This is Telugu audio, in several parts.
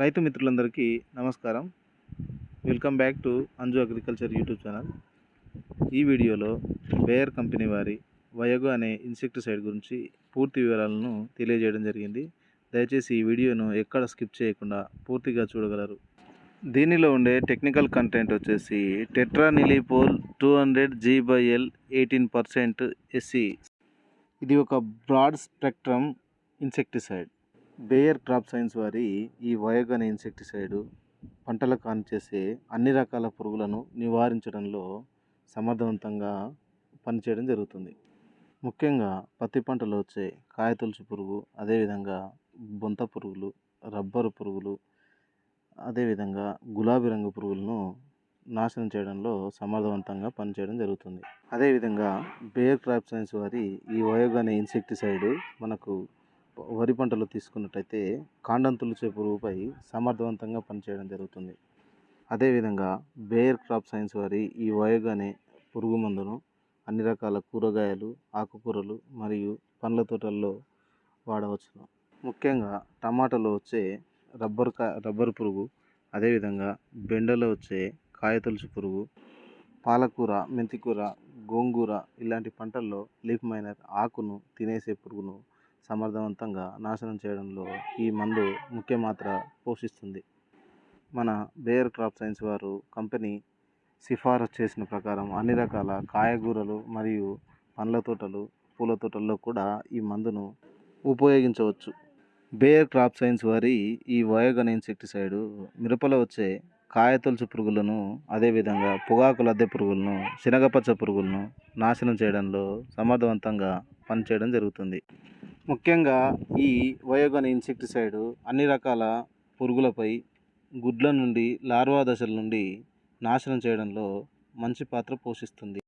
రైతు మిత్రులందరికీ నమస్కారం. Welcome back to Anju agriculture YouTube channel. ఈ వీడియోలో బేయర్ కంపెనీ వారి వయగు అనే ఇన్సెక్టిసైడ్ గురించి పూర్తి వివరాలను తెలియజేయడం జరిగింది. దయచేసి ఈ వీడియోను ఎక్కడ స్కిప్ చేయకుండా పూర్తిగా చూడగలరు. దీనిలో ఉండే టెక్నికల్ కంటెంట్ వచ్చేసి tetraniliprole two hundred G by L eighteen percent SC. ఇది ఒక broad spectrum insecticide. Bayer crop science వారి ఈ వయోగన ఇన్సెక్టిసైడ్ పంటలకు కానిచేసే అన్ని రకాల పురుగులను నివారించడంలో సమర్థవంతంగా పనిచేయడం జరుగుతుంది. ముఖ్యంగా పత్తి పంటలో వచ్చే కాయతొలుచు పురుగు అదేవిధంగా బొంత పురుగులు రబ్బరు పురుగులు అదేవిధంగా గులాబీ రంగు పురుగులను నాశనం చేయడంలో సమర్థవంతంగా పనిచేయడం జరుగుతుంది. అదేవిధంగా బేయర్ క్రాప్ సైన్స్ వారి ఈ వయోగన ఇన్సెక్టిసైడ్ మనకు వరి పంటలో తీసుకున్నట్టయితే కాండం తులిచే పురుగుపై సమర్థవంతంగా పనిచేయడం జరుగుతుంది. అదేవిధంగా బేయర్ క్రాప్ సైన్స్ వారి ఈ వయోగ్ అనే పురుగు మందును అన్ని రకాల కూరగాయలు ఆకుకూరలు మరియు పండ్ల తోటల్లో వాడవచ్చును. ముఖ్యంగా టమాటాలో వచ్చే రబ్బర్ కా రబ్బర్ పురుగు అదేవిధంగా బెండలో వచ్చే కాయతులుసు పురుగు పాలకూర మెంతికూర గోంగూర ఇలాంటి పంటల్లో లీఫ్ మైనర్ ఆకును తినేసే పురుగును సమర్థవంతంగా నాశనం చేయడంలో ఈ మందు ముఖ్య పాత్ర పోషిస్తుంది. మన బేయర్ క్రాప్ సైన్స్ వారు కంపెనీ సిఫారసు చేసిన ప్రకారం అన్ని రకాల కాయగూరలు మరియు పండ్ల తోటలు పూల తోటల్లో కూడా ఈ మందును ఉపయోగించవచ్చు. బేయర్ క్రాప్ సైన్స్ వారి ఈ వయోగన్ ఇన్సెక్టిసైడ్ మిరపలో వచ్చే కాయతొలుచు పురుగులను అదేవిధంగా పొగాకు లద్దె పురుగులను శనగపచ్చ పురుగులను నాశనం చేయడంలో సమర్థవంతంగా పనిచేయడం జరుగుతుంది. ముఖ్యంగా ఈ వయోగన ఇన్సెక్టిసైడ్ అన్ని రకాల పురుగులపై గుడ్ల నుండి లార్వా దశల నుండి నాశనం చేయడంలో మంచి పాత్ర పోషిస్తుంది.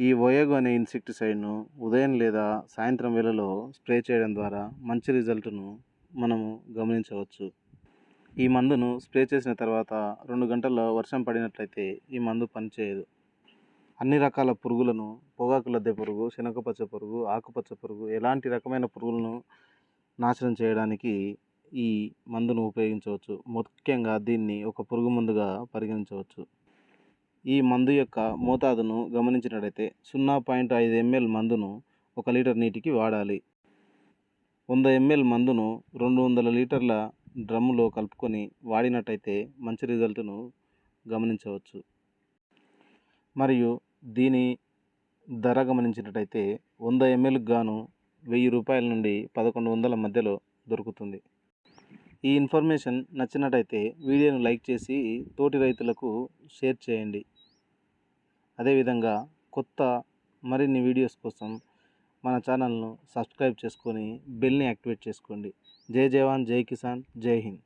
ఈ వయోగో అనే ఇన్సెక్టిసైడ్ను ఉదయం లేదా సాయంత్రం వేళలో స్ప్రే చేయడం ద్వారా మంచి రిజల్ట్ను మనము గమనించవచ్చు. ఈ మందును స్ప్రే చేసిన తర్వాత రెండు గంటల్లో వర్షం పడినట్లయితే ఈ మందు పనిచేయదు. అన్ని రకాల పురుగులను పొగాకు లద్దె పురుగు శనగపచ్చ పురుగు ఆకుపచ్చ పురుగు ఎలాంటి రకమైన పురుగులను నాశనం చేయడానికి ఈ మందును ఉపయోగించవచ్చు. ముఖ్యంగా దీన్ని ఒక పురుగు మందుగా పరిగణించవచ్చు. ఈ మందు యొక్క మోతాదును గమనించినట్లయితే సున్నా పాయింట్ ఐదు ఎంఎల్ మందును ఒక లీటర్ నీటికి వాడాలి. వంద ఎంఎల్ మందును రెండు వందల లీటర్ల డ్రమ్ములో కలుపుకొని వాడినట్టయితే మంచి రిజల్ట్ను గమనించవచ్చు. మరియు దీని ధర గమనించినట్టయితే వంద ఎంఎల్కి గాను వెయ్యి రూపాయల నుండి పదకొండు వందల మధ్యలో దొరుకుతుంది. ఈ ఇన్ఫర్మేషన్ నచ్చినట్టయితే వీడియోను లైక్ చేసి తోటి రైతులకు షేర్ చేయండి. అదేవిధంగా కొత్త మరిన్ని వీడియోస్ కోసం మన ఛానల్ను సబ్స్క్రైబ్ చేసుకొని బెల్ని యాక్టివేట్ చేసుకోండి. జై జవాన్ జై కిసాన్ జై హింద్.